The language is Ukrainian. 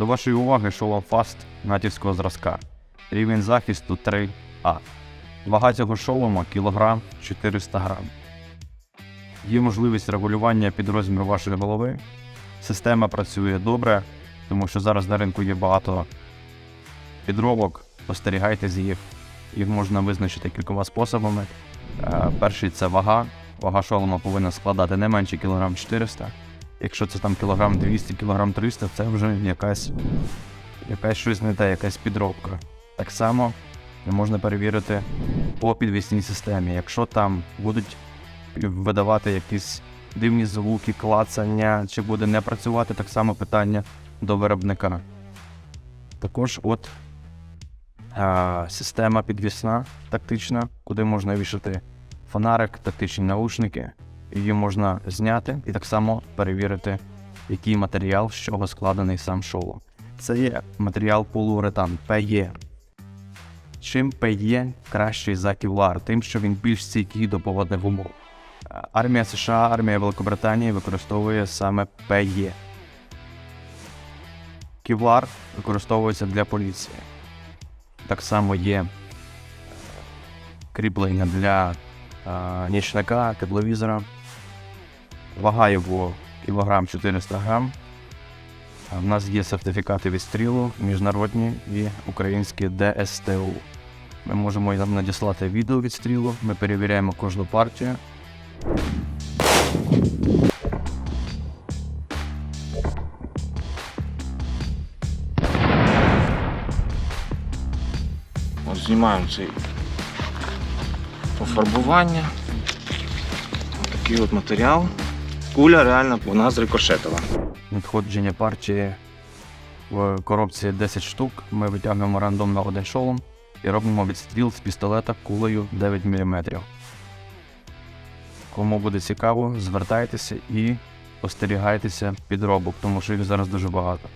До вашої уваги шолом Fast натівського зразка. Рівень захисту 3А. Вага цього шолома кілограм 400 грам. Є можливість регулювання під розмір вашої голови. Система працює добре, тому що зараз на ринку є багато підробок. Остерігайтесь їх. Їх можна визначити кількома способами. Е, Перший це вага. Вага шолома повинна складати не менше кілограм 400. Якщо це там кілограм 200, кілограм 300, це вже якась, якась щось не те, якась підробка. Так само можна перевірити по підвісній системі. Якщо там будуть видавати якісь дивні звуки, клацання, чи буде не працювати, так само питання до виробника. Також от а, система підвісна тактична, куди можна вішати фонарик, тактичні наушники. Її можна зняти і так само перевірити, який матеріал, з чого складений сам шолом. Це є матеріал полууретан PE. Чим PE кращий за Kevlar? Тим, що він більш стійкий до погодних умов. Армія США, армія Великобританії використовує саме PE. Kevlar використовується для поліції. Так само є кріплення для нічника, тепловізора. Вага його кілограм 400 грам. В нас є сертифікати відстрілу, міжнародні і українські ДСТУ. Ми можемо нам надіслати відео відстрілу, ми перевіряємо кожну партію. Знімаємо цей пофарбування. Такий от матеріал. Куля реально вона зрикошетила. Надходження партії в коробці 10 штук. Ми витягнемо рандомно один шолом і робимо відстріл з пістолета кулею 9 мм. Кому буде цікаво, звертайтеся і остерігайтеся підробок, тому що їх зараз дуже багато.